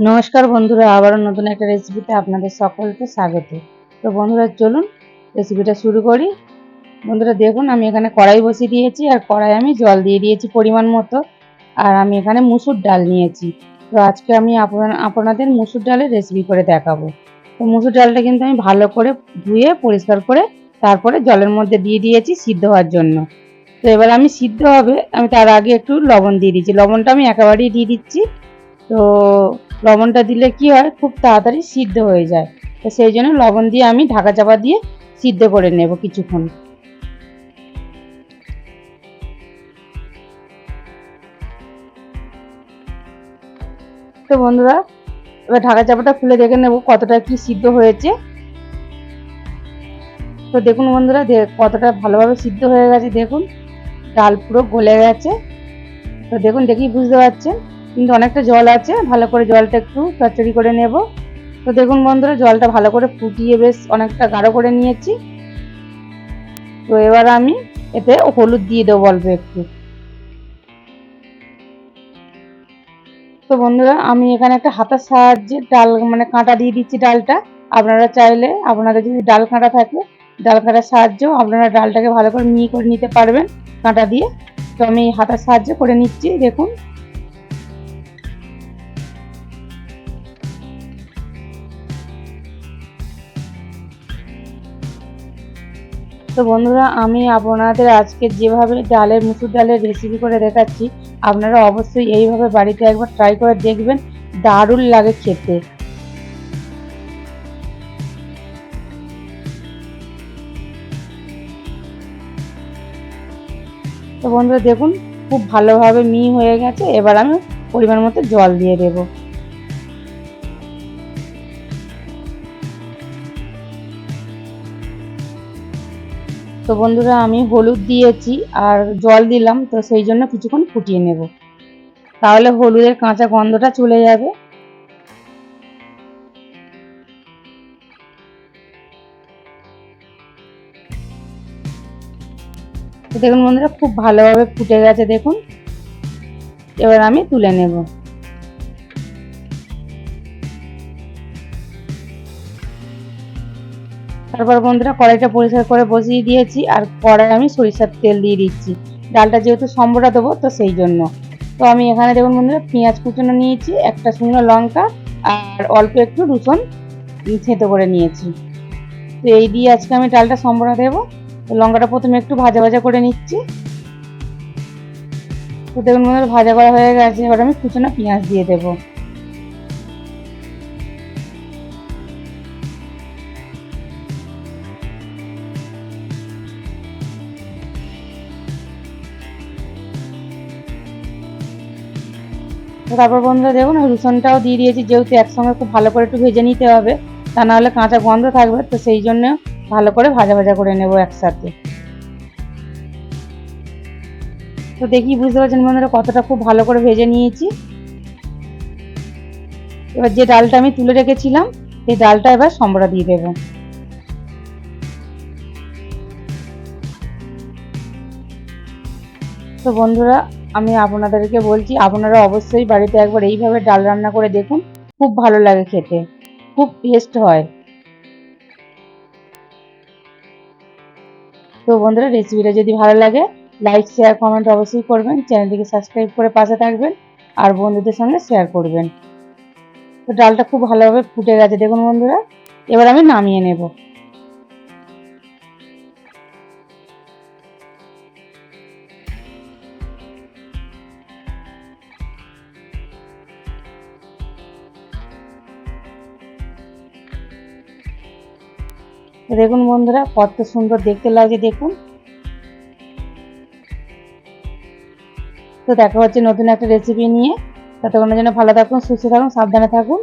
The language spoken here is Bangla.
নমস্কার বন্ধুরা, আবারও নতুন একটা রেসিপিতে আপনাদের সকলকে স্বাগত। তো বন্ধুরা, চলুন রেসিপিটা শুরু করি। বন্ধুরা, দেখুন, আমি এখানে কড়াই বসিয়ে দিয়েছি আর কড়াই আমি জল দিয়ে দিয়েছি পরিমাণ মতো। আর আমি এখানে মুসুর ডাল নিয়েছি। তো আজকে আমি আপনা- আপনাদের মুসুর ডালের রেসিপি করে দেখাবো। তো মুসুর ডালটা কিন্তু আমি ভালো করে ধুয়ে, পরিষ্কার করে তারপরে জলের মধ্যে দিয়ে দিয়েছি সিদ্ধ হওয়ার জন্য। তো এবার আমি সিদ্ধ হবে, আমি তার আগে একটু লবণ দিয়ে দিচ্ছি। লবণটা আমি একেবারেই দিয়ে দিচ্ছি। তো লবণটা দিলে কি হয়? খুব তাড়াতাড়ি সিদ্ধ হয়ে যায়। তো সেই জন্য লবণ দিয়ে আমি ঢাকা চাপা দিয়ে সিদ্ধ করে নেব কিছুক্ষণ। তো বন্ধুরা, এবার ঢাকা চাপাটা খুলে দেখে নেব কতটা কি সিদ্ধ হয়েছে। তো দেখুন বন্ধুরা কতটা ভালোভাবে সিদ্ধ হয়ে গেছে। দেখুন, ডাল পুরো গলে গেছে। তো দেখুন দেখি বুঝতে পারছেন। কিন্তু অনেকটা জল আছে, ভালো করে জলটা একটু চচ্চড়ি করে নেব। তো দেখুন বন্ধুরা, জলটা ভালো করে ফুটিয়ে বেশ অনেকটা গাঢ় করে নিয়েছি। তো এবার আমি এতে হলুদ দিয়ে দেবো অল্প একটু। তো বন্ধুরা, আমি এখানে একটা হাতার সাহায্যে ডাল মানে কাঁটা দিয়ে দিচ্ছি ডালটা। আপনারা চাইলে, আপনাদের যদি ডাল কাঁটা থাকে, ডাল কাঁটার সাহায্যেও আপনারা ডালটাকে ভালো করে মিহি করে নিতে পারবেন কাঁটা দিয়ে। তো আমি হাতার সাহায্যে করে নিচ্ছি, দেখুন। তো বন্ধুরা, আমি আপনাদের আজকে যেভাবে ডালের, মুসুর ডালের রেসিপি করে দেখাচ্ছি, আপনারা অবশ্যই এইভাবে বাড়িতে একবার ট্রাই করে দেখবেন, দারুণ লাগে খেতে। তো বন্ধুরা, দেখুন, খুব ভালোভাবে মি হয়ে গেছে, এবার আমি পরিমাণ মতো জল দিয়ে দেবো। তো বন্ধুরা, আমি হলুদ দিয়েছি আর জল দিলাম, তো সেই জন্য কিছুক্ষণ ফুটিয়ে নেব। তাহলে হলুদের কাঁচা গন্ধটা চলে যাবে। দেখুন বন্ধুরা, খুব ভালোভাবে ফুটে গেছে, দেখুন। এবার আমি তুলে নেব। তারপর বন্ধুরা কড়াইটা পরিষ্কার করে বসিয়ে দিয়েছি আর কড়াই আমি সরিষার তেল দিয়ে দিচ্ছি। ডালটা যেহেতু সম্বরা দেবো, তো সেই জন্য। তো আমি এখানে দেখুন বন্ধুরা পেঁয়াজ কুচনো নিয়েছি, একটা শুকনো লঙ্কা আর অল্প একটু রসুন থেঁতো করে নিয়েছি। তো এই দিয়ে আজকে আমি ডালটা সম্বরা দেবো। তো লঙ্কাটা প্রথমে একটু ভাজা ভাজা করে নিচ্ছি। তো দেখুন বন্ধুরা ভাজা করা হয়ে গেছে, এবার আমি কুচনো পেঁয়াজ দিয়ে দেবো। তারপর বন্ধুরা দেখুন, রসুনটাও দিয়ে দিয়েছি, যেহেতু একসঙ্গে খুব ভালো করে একটু ভেজে নিতে হবে, তা নাহলে কাঁচা গন্ধ থাকবে, তো সেই জন্য ভালো করে ভাজা ভাজা করে নেব একসাথে। তো দেখি, বুঝতে পারছেন বন্ধুরা, কতটা খুব ভালো করে ভেজে নিয়েছি। এবার যে ডালটা আমি তুলে রেখেছিলাম, সেই ডালটা এবার সম্বরা দিয়ে দেবো। তো বন্ধুরা আমি আপনাদেরকে বলছি, আপনারা অবশ্যই বাড়িতে একবার এইভাবে ডাল রান্না করে দেখুন। খুব ভালো লাগে খেতে। খুব টেস্ট হয়। তো বন্ধুরা রেসিপিটা যদি ভালো লাগে লাইক শেয়ার কমেন্ট অবশ্যই করবেন। চ্যানেলটিকে সাবস্ক্রাইব করে পাশে থাকবেন আর বন্ধুদের সঙ্গে শেয়ার করবেন। তো ডালটা খুব ভালোভাবে ফুটে গেছে। দেখুন বন্ধুরা, এবার আমি নামিয়ে নেব। দেখুন বন্ধুরা, কত সুন্দর দেখতে লাগে দেখুন। তো দেখা হচ্ছে নতুন একটা রেসিপি নিয়ে। ততক্ষণের জন্য ভালো থাকুন, সুস্থ থাকুন, সাবধানে থাকুন।